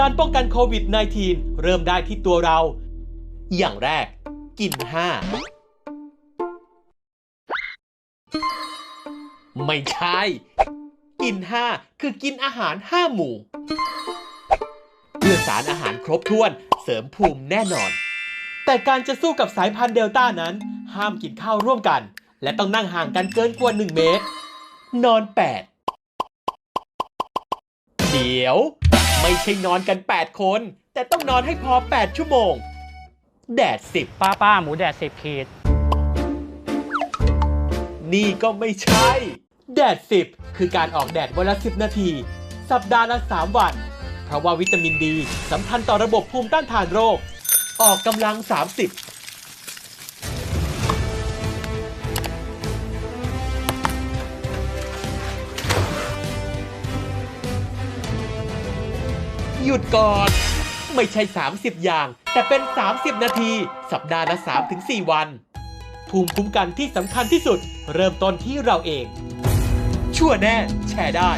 การป้องกันโควิด -19 เริ่มได้ที่ตัวเรา อย่างแรก กิน 5 ไม่ใช่ กิน 5 คือกินอาหาร 5 หมู่ เพื่อสารอาหารครบถ้วนเสริมภูมิแน่นอน แต่การจะสู้กับสายพันธุ์เดลต้านั้น ห้ามกินข้าวร่วมกัน และต้องนั่งห่างกันเกินกว่า 1 เมตร นอน 8 เดี๋ยว ไม่ใช่นอนกัน 8 คน แต่ต้องนอนให้พอ 8 ชั่วโมง แดดป้าป้าหมูแดดสิบขีด10นี่ก็ไม่ใช่ แดด10คือการออกแดดวันละ10 นาที สัปดาห์ละ 3 วัน เพราะว่าวิตามินดีสำคัญต่อระบบภูมิต้านทานโรค ออกกำลัง 30 หยุดก่อน ไม่ใช่ 30 อย่าง แต่เป็น 30 นาที สัปดาห์ละ 3-4 วัน ภูมิคุ้มกันที่สำคัญที่สุด เริ่มต้นที่เราเอง ชั่วแน่ แชร์ได้